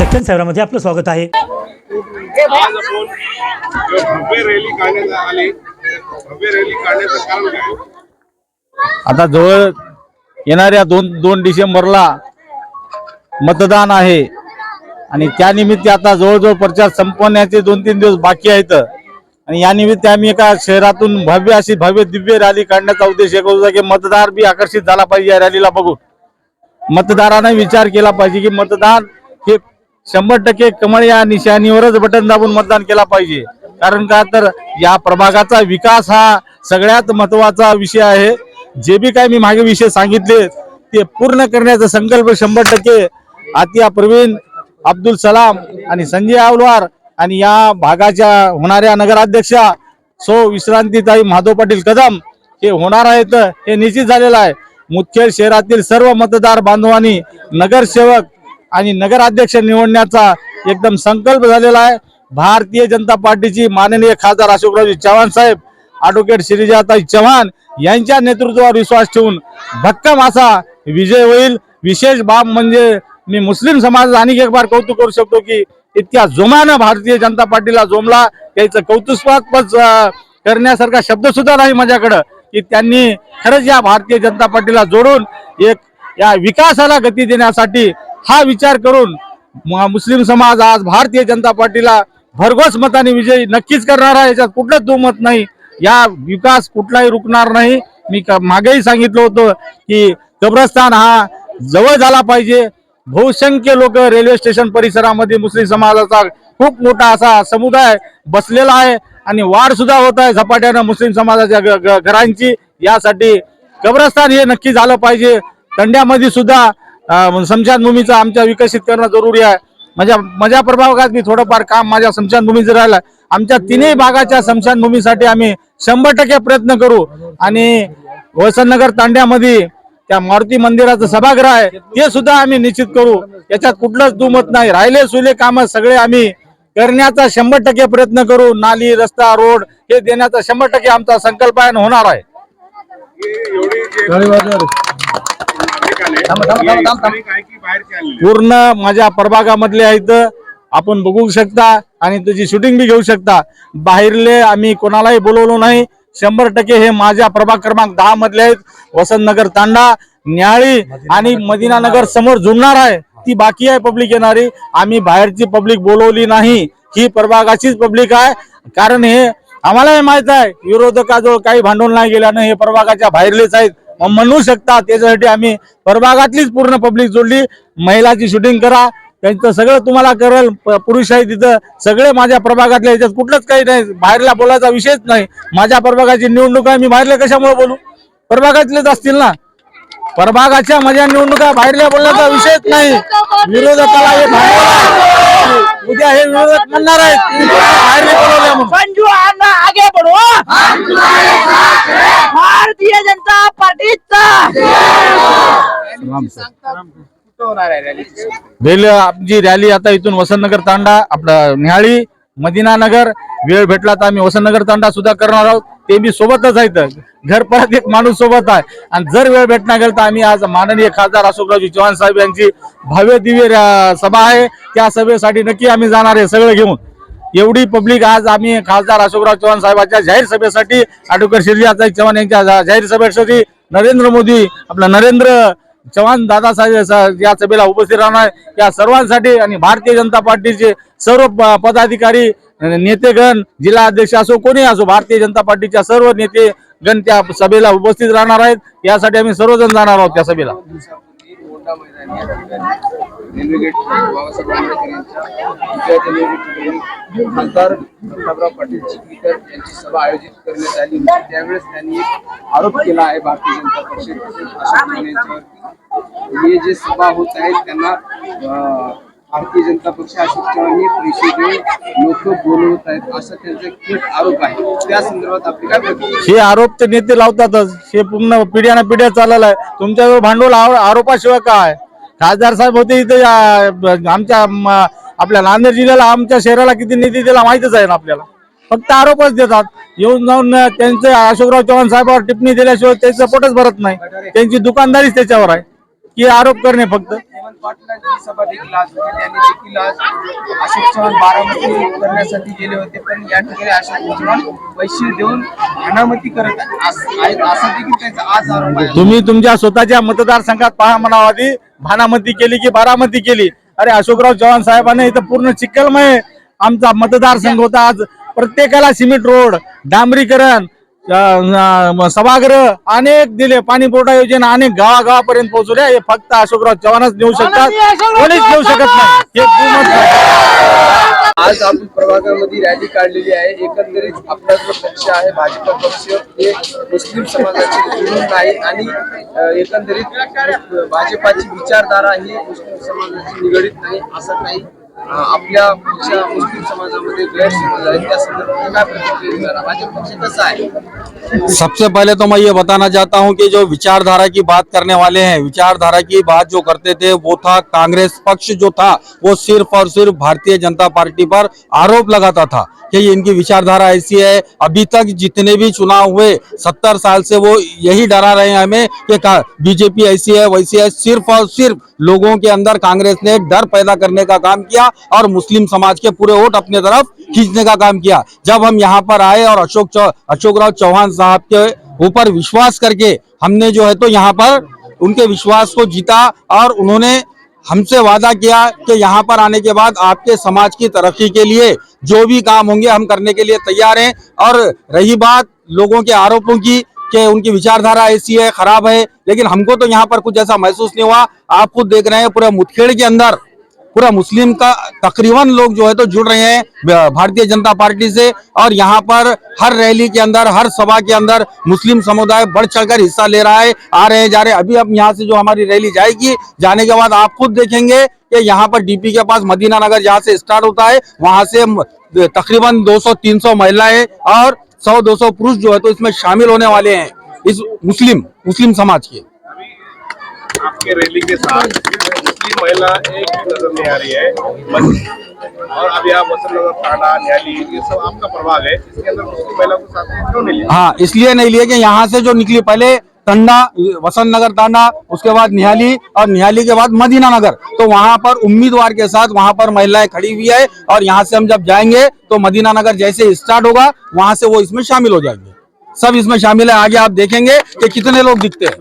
दक्षिण शहरामध्ये आपलं स्वागत आहे. आज आपण भव्य रॅली काढण्यात आली भव्य रॅली काढण्याचं कारण काय आता जवळ येणाऱ्या दोन दोन डिसेंबरला मतदान आहे. आणि त्यानिमित्त आता जवळजवळ प्रचार संपवण्याचे दोन तीन दिवस बाकी आहेत. आणि या निमित्त आम्ही एका शहरातून भव्य अशी भव्य दिव्य रॅली काढण्याचा उद्देश एक होता की मतदार बी आकर्षित झाला पाहिजे या रॅलीला बघून. मतदाराने विचार केला पाहिजे की मतदान हे शंभर टक्के कमळ या निशाणीवरच बटन दाबून मतदान केला पाहिजे. कारण का तर या प्रभागाचा विकास हा सगळ्यात महत्त्वाचा विषय आहे. जे बी काय मी मागे विषय सांगितले ते पूर्ण करण्याचा संकल्प शंभर टक्के आतिया प्रवीण अब्दुल सलाम आणि संजय आवलवार आणि या भागाच्या होणाऱ्या नगराध्यक्षा सो विश्रांतीताई माधव पाटील कदम हे होणार आहेत. हे निश्चित झालेलं आहे. मुखेड शहरातील सर्व मतदार बांधवांनी नगरसेवक आणि नगराध्यक्ष निवडण्याचा एकदम संकल्प झालेला आहे. भारतीय जनता पार्टीची माननीय खासदार अशोकरावजी चव्हाण साहेब ॲडव्होकेट श्रीजाताई चव्हाण यांच्या नेतृत्वावर विश्वास ठेवून भक्कम असा विजय होईल. विशेष बाब म्हणजे मी मुस्लिम समाजाचं आणखी एक बार कौतुक करू शकतो की इतक्या जोमानं भारतीय जनता पार्टीला जोमला. त्याचं कौतुकास्पद करण्यासारखा शब्दसुद्धा नाही माझ्याकडं की त्यांनी खरंच या भारतीय जनता पार्टीला जोडून एक या विकासाला गती देण्यासाठी हा विचार करून म- मुस्लिम समाज आज भारतीय जनता पार्टीला भरघोस मताने विजयी नक्कीच करणार आहे. याच्यात कुठलंच दुमत नाही. या विकास कुठलाही रुकणार नाही. मी मागेही सांगितलं होतं की कब्रस्तान हा जवळ झाला पाहिजे. बहुसंख्य लोक रेल्वे स्टेशन परिसरामध्ये मुस्लिम समाजाचा खूप मोठा असा समुदाय बसलेला आहे आणि वाढ सुद्धा होत आहे झपाट्यानं मुस्लिम समाजाच्या ग- घरांची. यासाठी कब्रस्तान हे नक्की झालं पाहिजे. तंड्यामध्ये सुद्धा स्मशानभूमीचं आमच्या विकसित करणं जरुरी आहे. माझ्या माझ्या प्रभागात मी थोडंफार काम माझ्या स्मशानभूमीचं राहिलं. आमच्या तिन्ही भागाच्या स्मशानभूमीसाठी आम्ही शंभर टक्के प्रयत्न करू. आणि वसंतनगर तांड्यामध्ये त्या मारुती मंदिराचं सभागृह आहे ते सुद्धा आम्ही निश्चित करू. याच्यात कुठलंच दुमत नाही. राहिले सुले काम सगळे आम्ही करण्याचा शंभर टक्के प्रयत्न करू. नाली रस्ता रोड हे देण्याचा शंभर टक्के आमचा संकल्प होणार आहे. पूर्ण माझ्या प्रभागामधले आहेत. आपण बघू शकता आणि त्याची शूटिंग बी घेऊ शकता. बाहेरले आम्ही कोणालाही बोलवलो नाही. शंभर टक्के हे माझ्या प्रभाग क्रमांक दहा मधले आहेत. वसंतनगर तांडा न्याळी आणि मदिना नगर समोर जुळणार आहे. ती बाकी आहे पब्लिक येणारी. आम्ही बाहेरची पब्लिक बोलवली नाही. ही प्रभागाचीच पब्लिक आहे. कारण हे आम्हालाही माहीत आहे. विरोधकाजवळ काही भांडवल नाही गेल्यानं हे प्रभागाच्या बाहेरलेच आहेत. म्हणू शकता त्याच्यासाठी आम्ही प्रभागातलीच पूर्ण पब्लिक जोडली. महिलाची शूटिंग करा. त्यांचं सगळं तुम्हाला करेल. पुरुष आहे तिथं सगळे माझ्या प्रभागातल्या याच्यात कुठलंच काही नाही. बाहेरला बोलायचा विषयच नाही. माझ्या प्रभागाची निवडणूक आहे. मी बाहेरला कशामुळे बोलू? प्रभागातलेच असतील ना? प्रभागाच्या माझ्या निवडणुका बाहेरल्या बोलण्याचा विषयच नाही. विरोधकाला हे बाहेर उद्या हे विरोधक म्हणणार आहेत. बाहेरले बोलवल्या म्हणून. रॅली आमची रॅली आता इथून वसंतनगर तांडा आपलं निहाळी मदिना नगर वेळ भेटला तर आम्ही वसंतनगर तांडा सुद्धा करणार आहोत. ते बी सोबतच आहेत. घर परत एक माणूस सोबत आहे. आणि जर वेळ भेटणार गेल तर आम्ही आज माननीय खासदार अशोकरावजी चव्हाण साहेब यांची भव्य दिव्य सभा आहे. त्या सभेसाठी नक्की आम्ही जाणार आहे सगळं घेऊन. एवढी पब्लिक आज आम्ही खासदार अशोकराव चव्हाण साहेबांच्या जाहीर सभेसाठी ॲडव्होकेट श्रीजाताई चव्हाण यांच्या जाहीर सभेसाठी नरेंद्र मोदी आपला नरेंद्र चव्हाण दादासाहेब या सभेला उपस्थित राहणार. या सर्वांसाठी आणि भारतीय जनता पार्टीचे सर्व प- पदाधिकारी नेतेगण जिल्हा अध्यक्ष असो कोणी असो भारतीय जनता पार्टीच्या सर्व नेते गण त्या सभेला उपस्थित राहणार आहेत. यासाठी आम्ही सर्वजण जाणार आहोत त्या सभेला. मोठा मैदान या ठिकाणी रेल्वे गेट बाबासाहेब आंबेडकर यांच्या खासदार प्रतापराव पाटील चिखलीकर यांची सभा आयोजित करण्यात आली होती. त्यावेळेस त्यांनी आरोप केला आहे भारतीय जनता पक्ष अशोक चव्हाण यांच्यावरती. हे जे सभा होत आहेत त्यांना भारतीय जनता पक्ष अशोक चव्हाण हे पैसे लोक बोलवत आहेत. असा त्यांचा थेट आरोप आहे. त्या संदर्भात आपली काय प्रतिक्रिया? हे आरोप ते नेते लावतातच. हे पूर्ण पिढ्याना पिढ्या चाललेलं आहे. तुमच्याजवळ भांडवल आरो- आरोपाशिवाय काय? खासदार साहेब होते इथे आमच्या म- आपल्या नांदेड जिल्ह्याला आमच्या शहराला किती निधी दिला माहितच आहे ना आपल्याला. फक्त आरोपच देतात. येऊन जाऊन त्यांचे अशोकराव चव्हाण साहेबावर टिप्पणी दिल्याशिवाय ते सपोर्टच भरत नाही. त्यांची दुकानदारीच त्याच्यावर आहे. की आरोप करणे फक्त. हेमंत पाटलांची सभा देखील आज होती. त्यांनी देखील आज अशोक चव्हाण बारामती करण्यासाठी गेले होते. पण या ठिकाणी अशोक चव्हाण पैसे देऊन अनामती करत अस- आहेत. असा देखील त्यांचा आज आरोप आहे. तुम्ही तुमच्या स्वतःच्या मतदारसंघात पहा म्हणावं आधी. भानामती केली की बारामती केली? अरे अशोकराव चव्हाण साहेबांनी इथं पूर्ण चिखलमय आमचा मतदारसंघ होता आज. प्रत्येकाला सिमेंट रोड डांबरीकरण सभागृह अनेक दिले पाणी पुरवठा योजना अनेक गावागावापर्यंत पोहोचवल्या. हे फक्त अशोकराव चव्हाणच नेऊ शकतात. कोणीच नेऊ शकत नाही. हे. आज आपण प्रभागामध्ये रॅली काढलेली आहे. एकंदरीत आपला जो पक्ष आहे भाजपा पक्ष हे मुस्लिम समाजाचे जुळून आहे आणि एकंदरीत भाजपाची विचारधारा ही मुस्लिम समाजाची निगडीत नाही असं काही आपल्या पक्ष मुस्लिम समाजामध्ये सबसे पहले तो मैं ये बताना चाहता हूँ कि जो विचारधारा की बात करने वाले हैं, विचारधारा की बात जो करते थे, वो था कांग्रेस पक्ष जो था, वो सिर्फ़ और सिर्फ़ भारतीय जनता पार्टी पर आरोप लगाता था कि इनकी विचारधारा ऐसी है। अभी तक जितने भी चुनाव हुए, सत्तर साल से वो यही डरा रहे हैं हमें कि बीजेपी ऐसी है, वैसी है, सिर्फ़ और सिर्फ़ लोगों के अंदर कांग्रेस ने डर पैदा करने का काम किया। और मुस्लिम समाज के पूरे वोट अपने तरफ़ खींचने का काम किया। जब हम यहाँ पर आए और अशोक अशोक राव चौहान साहब के ऊपर विश्वास करके हमने जो है तो यहाँ पर उनके विश्वास को जीता और उन्होंने हमसे वादा किया कि यहाँ पर आने के बाद आपके समाज की तरक्की के लिए जो भी काम होंगे हम करने के लिए तैयार हैं। और रही बात लोगों के आरोपों की कि उनकी विचारधारा ऐसी है, खराब है, लेकिन हमको तो यहाँ पर कुछ ऐसा महसूस नहीं हुआ। आप खुद देख रहे हैं पूरे मुठखेड़ के अंदर पूरा मुस्लिम का तकरीबन लोग जो है तो जुड़ रहे हैं भारतीय जनता पार्टी से। और यहाँ पर हर रैली के अंदर, हर सभा के अंदर मुस्लिम समुदाय बढ़ चढ़कर हिस्सा ले रहा है, आ रहे हैं, जा रहे हैं। अभी अब यहाँ से जो हमारी रैली जाएगी, जाने के बाद आप खुद देखेंगे कि यहाँ पर डीपी के पास मदीना नगर जहाँ से स्टार्ट होता है, वहाँ से तकरीबन 200-300 महिलाएँ और 100-200 पुरुष जो है तो इसमें शामिल होने वाले हैं, इस मुस्लिम मुस्लिम समाज के। आपके रैली के साथ मुस्लिम महिला एक नज़र नहीं आ रही है। और अभी आप वसंत नगर थाना न्यायालय ये सब आपका प्रभाग है। इसके अंदर मुस्लिम महिला को साथ में क्यों नहीं लिया? हाँ इसलिए नहीं लिए कि यहाँ से जो निकली पहले टंडा वसंत नगर तांडा उसके बाद निहाली और निहाली के बाद मदीना नगर। तो वहाँ पर उम्मीदवार के साथ वहाँ पर महिलाएँ खड़ी हुई है और यहाँ से हम जब जाएँगे तो मदीना नगर जैसे स्टार्ट होगा वहाँ से वो इसमें शामिल हो जाएँगे। सब इसमें शामिल है। आगे आप देखेंगे कि कितने लोग दिखते हैं।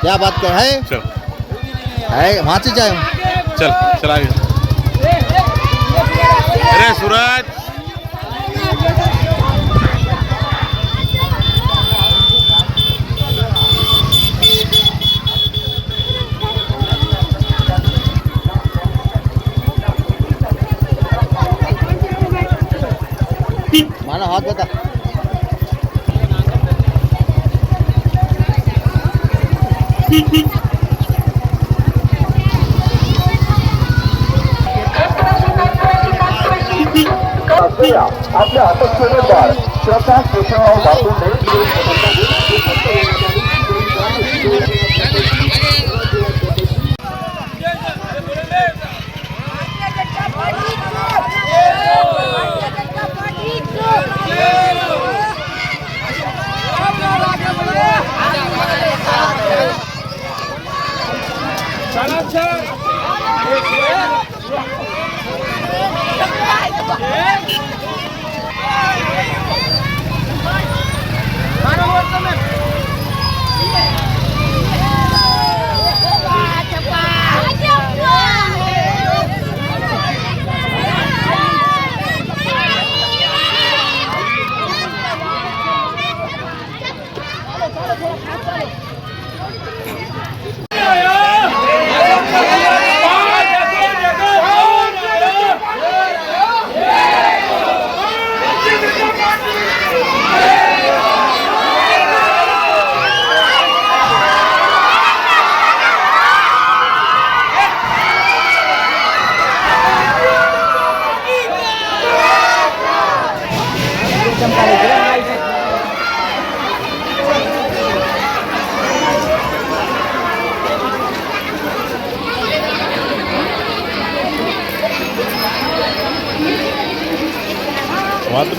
क्या बात कर है? હે વાંચી જાય ચલ ચલ આવી અરે સુરજ आपल्या आपत्तीनुसार श्रद्धा केशवराव बापूंनी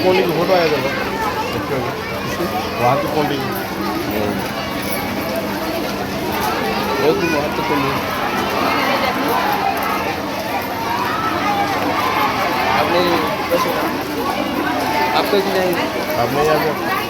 की फोटो आया था वहाँ तो कौन बहुत महत्त्वपूर्ण है आपने आपका कितना है